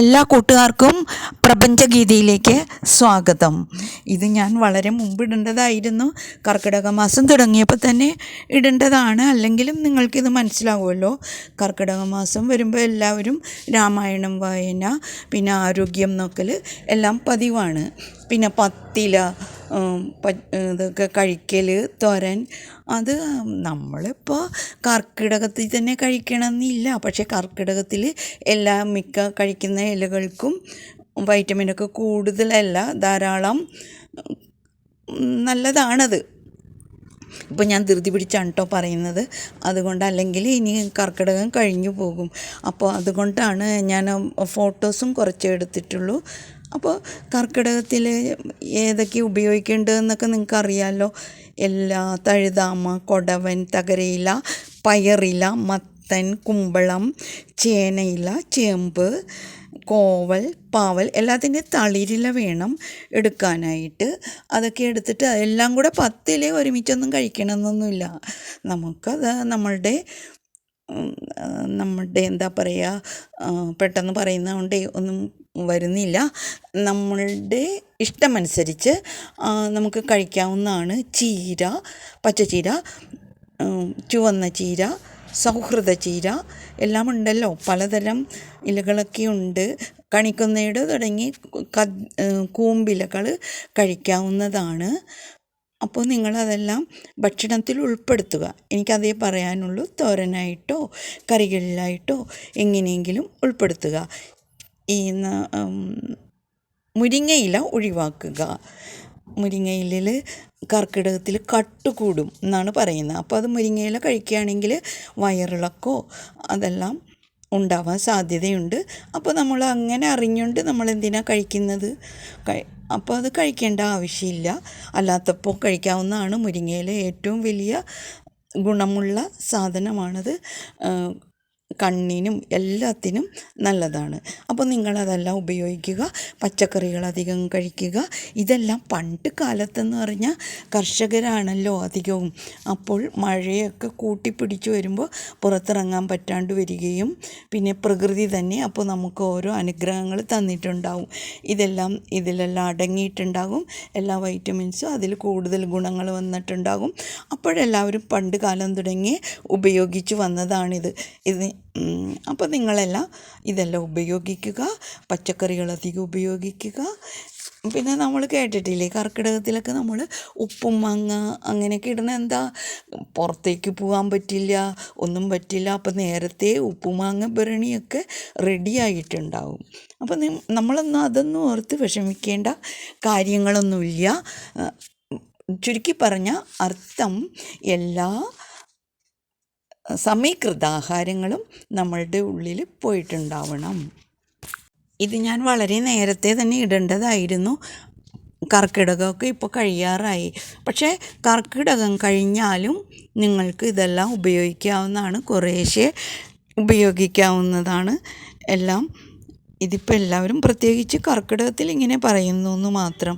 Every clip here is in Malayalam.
എല്ലാ കൂട്ടുകാർക്കും പ്രപഞ്ചഗീതിയിലേക്ക് സ്വാഗതം. ഇത് ഞാൻ വളരെ മുമ്പ് ഇടേണ്ടതായിരുന്നു. കർക്കിടക മാസം തുടങ്ങിയപ്പോൾ തന്നെ ഇടേണ്ടതാണ്. അല്ലെങ്കിലും നിങ്ങൾക്കിത് മനസ്സിലാവുമല്ലോ. കർക്കിടക മാസം വരുമ്പോൾ എല്ലാവരും രാമായണം വായന പിന്നെ ആരോഗ്യം നോക്കൽ എല്ലാം പതിവാണ്. പിന്നെ പത്തില ഇതൊക്കെ കഴിക്കൽ തോരൻ. അത് നമ്മളിപ്പോൾ കർക്കിടകത്തിൽ തന്നെ കഴിക്കണമെന്നില്ല പക്ഷേ കർക്കിടകത്തിൽ എല്ലാ മിക്ക കഴിക്കുന്ന ഇലകൾക്കും വൈറ്റമിനൊക്കെ കൂടുതലല്ല. ധാരാളം നല്ലതാണത്. ഇപ്പോൾ ഞാൻ ധൃതി പിടിച്ചാണ് കേട്ടോ പറയുന്നത്. അതുകൊണ്ട് അല്ലെങ്കിൽ ഇനി കർക്കിടകം കഴിഞ്ഞു പോകും. അപ്പോൾ അതുകൊണ്ടാണ് ഞാൻ ഫോട്ടോസും കുറച്ച് എടുത്തിട്ടുള്ളൂ. അപ്പോൾ കർക്കിടകത്തിൽ ഏതൊക്കെ ഉപയോഗിക്കേണ്ടതെന്നൊക്കെ നിങ്ങൾക്ക് അറിയാമല്ലോ എല്ലാ തഴുതാമ കൊടവൻ തകരയില പയറില മത്തൻ കുമ്പളം ചേനയില ചേമ്പ് കോവൽ പാവൽ എല്ലാത്തിന്റെയും തളിരില വേണം എടുക്കാനായിട്ട്. അതൊക്കെ എടുത്തിട്ട് എല്ലാം കൂടെ പത്തിൽ ഒരുമിച്ചൊന്നും കഴിക്കണമെന്നൊന്നുമില്ല. നമുക്കത് നമ്മളുടെ നമ്മളുടെ എന്താ പറയുക പെട്ടെന്ന് പറയുന്നതുകൊണ്ട് ഒന്നും വരുന്നില്ല. നമ്മളുടെ ഇഷ്ടമനുസരിച്ച് നമുക്ക് കഴിക്കാവുന്നതാണ് ചീര പച്ചച്ചീര ചുവന്ന ചീര സൗഹൃദ ചീര എല്ലാം ഉണ്ടല്ലോ പലതരം ഇലകളൊക്കെ ഉണ്ട്. കണിക്കൊന്നയുടെ തുടങ്ങി കൂമ്പിലകൾ കഴിക്കാവുന്നതാണ്. അപ്പോൾ നിങ്ങളതെല്ലാം ഭക്ഷണത്തിൽ ഉൾപ്പെടുത്തുക. എനിക്കതേ പറയാനുള്ളൂ. തോരനായിട്ടോ കറികളിലായിട്ടോ എങ്ങനെയെങ്കിലും ഉൾപ്പെടുത്തുക. ഈ മുരിങ്ങയില ഒഴിവാക്കുക. മുരിങ്ങയിലിൽ കർക്കിടകത്തിൽ കട്ട് കൂടും എന്നാണ് പറയുന്നത്. അപ്പോൾ അത് മുരിങ്ങയില കഴിക്കുകയാണെങ്കിൽ വയറിളക്കോ അതെല്ലാം ഉണ്ടാവാൻ സാധ്യതയുണ്ട്. അപ്പോൾ നമ്മൾ അങ്ങനെ അറിഞ്ഞുകൊണ്ട് നമ്മൾ എന്തിനാണ് കഴിക്കുന്നത്? അപ്പോൾ അത് കഴിക്കേണ്ട ആവശ്യമില്ല. അല്ലാത്തപ്പോൾ കഴിക്കാവുന്നതാണ്. മുരിങ്ങയില ഏറ്റവും വലിയ ഗുണമുള്ള സാധനമാണത്. കണ്ണിനും എല്ലാത്തിനും നല്ലതാണ്. അപ്പോൾ നിങ്ങളതെല്ലാം ഉപയോഗിക്കുക. പച്ചക്കറികൾ അധികം കഴിക്കുക. ഇതെല്ലാം പണ്ട് കാലത്തെന്ന് പറഞ്ഞാൽ കർഷകരാണല്ലോ അധികവും. അപ്പോൾ മഴയൊക്കെ കൂട്ടിപ്പിടിച്ച് വരുമ്പോൾ പുറത്തിറങ്ങാൻ പറ്റാണ്ട് വരികയും പിന്നെ പ്രകൃതി തന്നെ അപ്പോൾ നമുക്ക് ഓരോ അനുഗ്രഹങ്ങൾ തന്നിട്ടുണ്ടാവും. ഇതെല്ലാം ഇതിലെല്ലാം അടങ്ങിയിട്ടുണ്ടാകും. എല്ലാ വൈറ്റമിൻസും അതിൽ കൂടുതൽ ഗുണങ്ങൾ വന്നിട്ടുണ്ടാകും. അപ്പോഴെല്ലാവരും പണ്ട് കാലം തുടങ്ങി ഉപയോഗിച്ച് വന്നതാണിത്. ഇത് അപ്പോൾ നിങ്ങളെല്ലാം ഇതെല്ലാം ഉപയോഗിക്കുക പച്ചക്കറികൾ അധികം ഉപയോഗിക്കുക. പിന്നെ നമ്മൾ കേട്ടിട്ടില്ലേ കർക്കിടകത്തിലൊക്കെ നമ്മൾ ഉപ്പും മാങ്ങ അങ്ങനെയൊക്കെ ഇടുന്ന എന്താ? പുറത്തേക്ക് പോകാൻ പറ്റില്ല ഒന്നും പറ്റില്ല. അപ്പം നേരത്തെ ഉപ്പും മാങ്ങ ഭരണിയൊക്കെ റെഡി ആയിട്ടുണ്ടാവും. അപ്പം നമ്മളൊന്നും അതൊന്നും ഓർത്ത് വിഷമിക്കേണ്ട കാര്യങ്ങളൊന്നുമില്ല. ചുരുക്കി പറഞ്ഞ അർത്ഥം എല്ലാ സമീകൃതാഹാരങ്ങളും നമ്മളുടെ ഉള്ളിൽ പോയിട്ടുണ്ടാവണം. ഇത് ഞാൻ വളരെ നേരത്തെ തന്നെ ഇടേണ്ടതായിരുന്നു. കർക്കിടകമൊക്കെ ഇപ്പോൾ കഴിയാറായി. പക്ഷേ കർക്കിടകം കഴിഞ്ഞാലും നിങ്ങൾക്ക് ഇതെല്ലാം ഉപയോഗിക്കാവുന്നതാണ്. കുറേശ്ശെ ഉപയോഗിക്കാവുന്നതാണ് എല്ലാം. ഇതിപ്പോൾ എല്ലാവരും പ്രത്യേകിച്ച് കർക്കിടകത്തിൽ ഇങ്ങനെ പറയുന്നു എന്ന് മാത്രം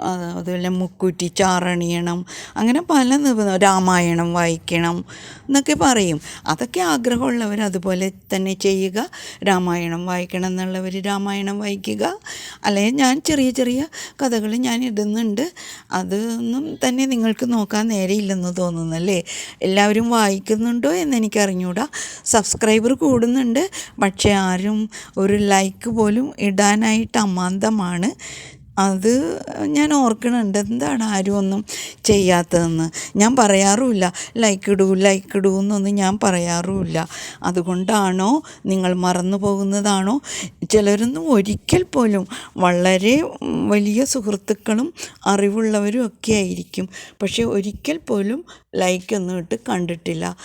അതുപോലെ മുക്കുറ്റി ചാറണിയണം അങ്ങനെ പല നിബന്ധന രാമായണം വായിക്കണം എന്നൊക്കെ പറയും. അതൊക്കെ ആഗ്രഹമുള്ളവർ അതുപോലെ തന്നെ ചെയ്യുക. രാമായണം വായിക്കണം എന്നുള്ളവർ രാമായണം വായിക്കുക. അല്ലെങ്കിൽ ഞാൻ ചെറിയ ചെറിയ കഥകൾ ഞാൻ ഇടുന്നുണ്ട്. അതൊന്നും തന്നെ നിങ്ങൾക്ക് നോക്കാൻ നേരെയില്ലെന്ന് തോന്നുന്നല്ലേ എല്ലാവരും വായിക്കുന്നുണ്ടോ എന്ന് എനിക്കറിഞ്ഞൂടാ. സബ്സ്ക്രൈബർ കൂടുന്നുണ്ട്. പക്ഷേ ആരും ഒരു ലൈക്ക് പോലും ഇടാനായിട്ട് അമാന്തമാണ്. അത് ഞാൻ ഓർക്കണുണ്ട്. എന്താണ് ആരും ഒന്നും ചെയ്യാത്തതെന്ന്. ഞാൻ പറയാറുമില്ല. ലൈക്ക് ഇടൂ ലൈക്ക് ഇടൂ എന്നൊന്നും ഞാൻ പറയാറുമില്ല. അതുകൊണ്ടാണോ നിങ്ങൾ മറന്നു പോകുന്നതാണോ? ചിലരൊന്നും ഒരിക്കൽ പോലും വളരെ വലിയ സുഹൃത്തുക്കളും അറിവുള്ളവരും ഒക്കെ ആയിരിക്കും. പക്ഷേ ഒരിക്കൽ പോലും ലൈക്ക് ഒന്നും ഇട്ട് കണ്ടിട്ടില്ല.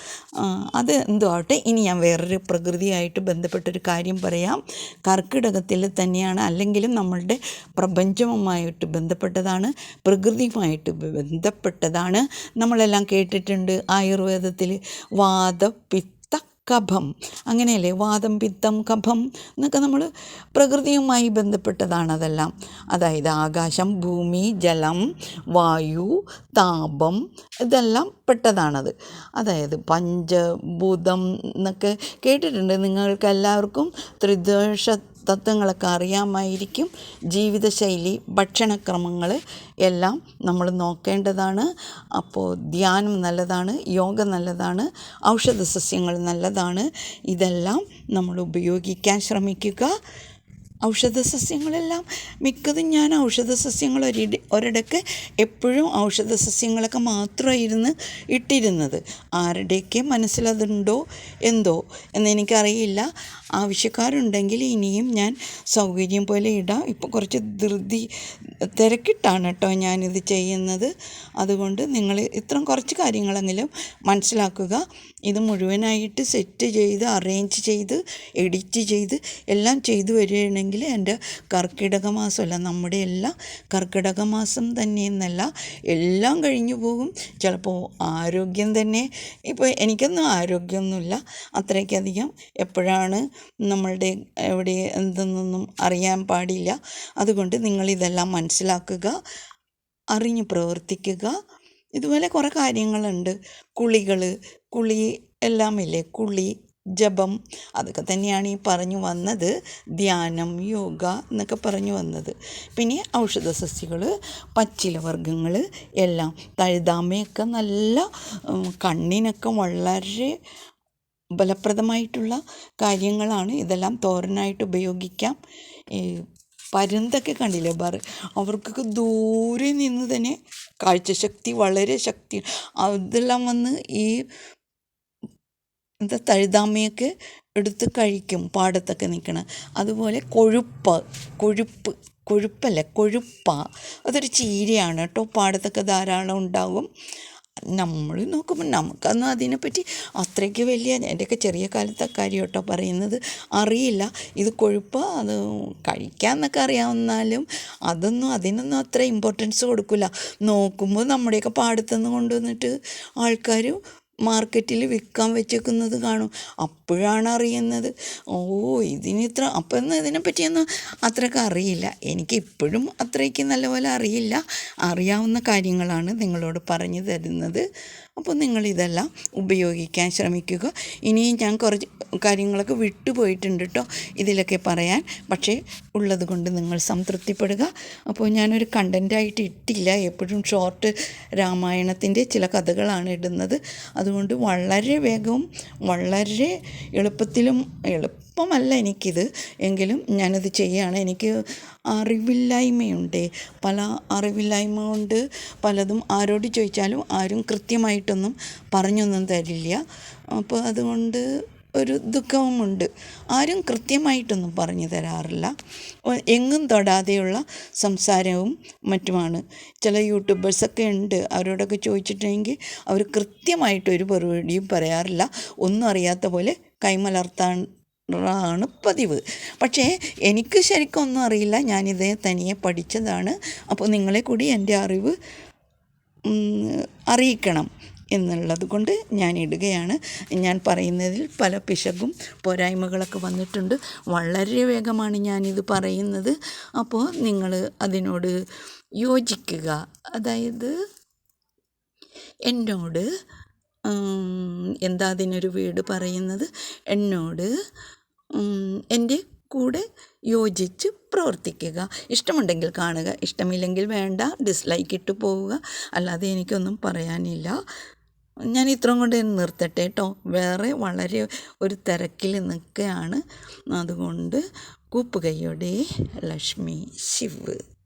അത് എന്തോ ഇനി ഞാൻ വേറൊരു പ്രകൃതിയായിട്ട് ബന്ധപ്പെട്ടൊരു കാര്യം പറയാം. കർക്കിടകത്തിൽ തന്നെയാണ് അല്ലെങ്കിലും നമ്മളുടെ പ്രപഞ്ചവുമായിട്ട് ബന്ധപ്പെട്ടതാണ് പ്രകൃതിയുമായിട്ട് ബന്ധപ്പെട്ടതാണ്. നമ്മളെല്ലാം കേട്ടിട്ടുണ്ട് ആയുർവേദത്തിൽ വാദ പിത്ത കഭം. അങ്ങനെയല്ലേ? വാദം പിത്തം കഭം എന്നൊക്കെ നമ്മൾ പ്രകൃതിയുമായി ബന്ധപ്പെട്ടതാണ് അതെല്ലാം. അതായത് ആകാശം ഭൂമി ജലം വായു താപം ഇതെല്ലാം പെട്ടതാണത്. അതായത് പഞ്ചഭൂതം എന്നൊക്കെ കേട്ടിട്ടുണ്ട്. നിങ്ങൾക്കെല്ലാവർക്കും ത്രിദോഷ തത്വങ്ങളൊക്കെ അറിയാമായിരിക്കും. ജീവിതശൈലി ഭക്ഷണക്രമങ്ങൾ എല്ലാം നമ്മൾ നോക്കേണ്ടതാണ്. അപ്പോൾ ധ്യാനം നല്ലതാണ് യോഗ നല്ലതാണ് ഔഷധ സസ്യങ്ങൾ നല്ലതാണ്. ഇതെല്ലാം നമ്മൾ ഉപയോഗിക്കാൻ ശ്രമിക്കുക. ഔഷധ സസ്യങ്ങളെല്ലാം മിക്കതും ഞാൻ ഔഷധ സസ്യങ്ങൾ ഒരിട ഒരിടയ്ക്ക് എപ്പോഴും ഔഷധ സസ്യങ്ങളൊക്കെ മാത്രമായിരുന്നു ഇട്ടിരുന്നത്. ആരുടെയൊക്കെ മനസ്സിലതുണ്ടോ എന്തോ എന്നെനിക്കറിയില്ല. ആവശ്യക്കാരുണ്ടെങ്കിൽ ഇനിയും ഞാൻ സൗകര്യം പോലെ ഇടാം. ഇപ്പോൾ കുറച്ച് ധൃതി തിരക്കിട്ടാണ് കേട്ടോ ഞാനിത് ചെയ്യുന്നത്. അതുകൊണ്ട് നിങ്ങൾ ഇത്രയും കുറച്ച് കാര്യങ്ങളെങ്കിലും മനസ്സിലാക്കുക. ഇത് മുഴുവനായിട്ട് സെറ്റ് ചെയ്ത് അറേഞ്ച് ചെയ്ത് എഡിറ്റ് ചെയ്ത് എല്ലാം ചെയ്തു വരികയാണെങ്കിൽ എന്റെ കർക്കിടക മാസമല്ല നമ്മുടെ എല്ലാം കർക്കിടക മാസം തന്നെ എന്നല്ല എല്ലാം കഴിഞ്ഞു പോകും. ചിലപ്പോൾ ആരോഗ്യം തന്നെ ഇപ്പോൾ എനിക്കൊന്നും ആരോഗ്യമൊന്നുമില്ല. അത്രയ്ക്കധികം എപ്പോഴാണ് നമ്മളുടെ എവിടെ എന്തെന്നൊന്നും അറിയാൻ പാടില്ല. അതുകൊണ്ട് നിങ്ങളിതെല്ലാം മനസ്സിലാക്കുക അറിഞ്ഞ് പ്രവർത്തിക്കുക. ഇതുപോലെ കുറേ കാര്യങ്ങളുണ്ട്. കുളികൾ കുളി എല്ലാമില്ലേ? കുളി ജപം അതൊക്കെ തന്നെയാണ് ഈ പറഞ്ഞു വന്നത്. ധ്യാനം യോഗ എന്നൊക്കെ പറഞ്ഞു വന്നത്. പിന്നെ ഔഷധ സസ്യങ്ങൾ പച്ചിലവർഗങ്ങൾ എല്ലാം. തഴുതാമയൊക്കെ നല്ല കണ്ണിനൊക്കെ വളരെ ഫലപ്രദമായിട്ടുള്ള കാര്യങ്ങളാണ്. ഇതെല്ലാം തോരനായിട്ട് ഉപയോഗിക്കാം. പരുന്തൊക്കെ കണ്ടില്ലേ? ബർ അവർക്കൊക്കെ ദൂരെ നിന്ന് തന്നെ കാഴ്ചശക്തി വളരെ ശക്തി അതെല്ലാം വന്ന് ഈ എന്താ തഴുതാമയൊക്കെ എടുത്ത് കഴിക്കും പാടത്തൊക്കെ നിൽക്കണം. അതുപോലെ കൊഴുപ്പ് കൊഴുപ്പ് കൊഴുപ്പല്ല? കൊഴുപ്പ. അതൊരു ചീരയാണ് കേട്ടോ. പാടത്തൊക്കെ ധാരാളം ഉണ്ടാകും നമ്മൾ നോക്കുമ്പോൾ നമുക്കൊന്നും അതിനെപ്പറ്റി അത്രയ്ക്ക് വലിയ എന്റെയൊക്കെ ചെറിയ കാലത്തെ കാര്യം കേട്ടോ പറയുന്നത് അറിയില്ല. ഇത് കൊഴുപ്പ് അത് കഴിക്കാമെന്നൊക്കെ അറിയാവുന്നാലും അതൊന്നും അതിനൊന്നും അത്ര ഇമ്പോർട്ടൻസ് കൊടുക്കില്ല നോക്കുമ്പോൾ നമ്മുടെയൊക്കെ പാടത്തുനിന്ന് കൊണ്ടുവന്നിട്ട് ആൾക്കാർ മാർക്കറ്റിൽ വിൽക്കാൻ വെച്ചേക്കുന്നത് കാണും. അപ്പോഴാണ് അറിയുന്നത്. ഓ ഇതിന് ഇത്ര അപ്പം ഒന്നും ഇതിനെപ്പറ്റിയൊന്നും അത്രയ്ക്ക് അറിയില്ല. എനിക്ക് ഇപ്പോഴും അത്രയ്ക്ക് നല്ലപോലെ അറിയില്ല. അറിയാവുന്ന കാര്യങ്ങളാണ് നിങ്ങളോട് പറഞ്ഞു തരുന്നത്. അപ്പോൾ നിങ്ങളിതെല്ലാം ഉപയോഗിക്കാൻ ശ്രമിക്കുക. ഇനിയും ഞാൻ കുറച്ച് കാര്യങ്ങളൊക്കെ വിട്ടുപോയിട്ടുണ്ട് കേട്ടോ ഇതിലൊക്കെ പറയാൻ. പക്ഷേ ഉള്ളത് കൊണ്ട് നിങ്ങൾ സംതൃപ്തിപ്പെടുക. അപ്പോൾ ഞാനൊരു കണ്ടന്റായിട്ട് ഇട്ടില്ല. എപ്പോഴും ഷോർട്ട് രാമായണത്തിന്റെ ചില കഥകളാണ് ഇടുന്നത്. അതുകൊണ്ട് വളരെ വേഗവും വളരെ എളുപ്പത്തിലും എളുപ്പമല്ല എനിക്കിത്. എങ്കിലും ഞാനത് ചെയ്യുകയാണ് എനിക്ക് അറിവില്ലായ്മയുണ്ട്. പല അറിവില്ലായ്മ കൊണ്ട് പലതും ആരോട് ചോദിച്ചാലും ആരും കൃത്യമായിട്ടൊന്നും പറഞ്ഞൊന്നും തരില്ല. അപ്പോൾ അതുകൊണ്ട് ഒരു ദുഃഖവുമുണ്ട്. ആരും കൃത്യമായിട്ടൊന്നും പറഞ്ഞു തരാറില്ല. എങ്ങും തൊടാതെയുള്ള സംസാരവും മറ്റുമാണ്. ചില യൂട്യൂബേഴ്സൊക്കെ ഉണ്ട്. അവരോടൊക്കെ ചോദിച്ചിട്ടുണ്ടെങ്കിൽ അവർ കൃത്യമായിട്ട് ഒരു മറുപടിയും പറയാറില്ല. ഒന്നും അറിയാത്ത പോലെ കൈമലർത്താൻ ാണ് പതിവ്. പക്ഷേ എനിക്ക് ശരിക്കും ഒന്നും അറിയില്ല. ഞാനിത് തനിയെ പഠിച്ചതാണ്. അപ്പോൾ നിങ്ങളെ കൂടി എന്റെ അറിവ് അറിയിക്കണം. എന്നുള്ളത് കൊണ്ട് ഞാൻ ഇടുകയാണ്. ഞാൻ പറയുന്നതിൽ പല പിശകും പോരായ്മകളൊക്കെ വന്നിട്ടുണ്ട്. വളരെ വേഗമാണ് ഞാനിത് പറയുന്നത്. അപ്പോൾ നിങ്ങൾ അതിനോട് യോജിക്കുക. അതായത് എന്നോട് എന്താ അതിനൊരു വീട് പറയുന്നത്? എന്നോട് എന്റെ കൂടെ യോജിച്ച് പ്രവർത്തിക്കുക. ഇഷ്ടമുണ്ടെങ്കിൽ കാണുക. ഇഷ്ടമില്ലെങ്കിൽ വേണ്ട. ഡിസ്ലൈക്ക് ഇട്ട് പോവുക. അല്ലാതെ എനിക്കൊന്നും പറയാനില്ല. ഞാൻ ഇത്രയും കൊണ്ട് നിർത്തട്ടെ കേട്ടോ. വേറെ വളരെ ഒരു തിരക്കിൽ നിൽക്കുകയാണ്. അതുകൊണ്ട് കൂപ്പുകൈയോടെ ലക്ഷ്മി ശിവ്.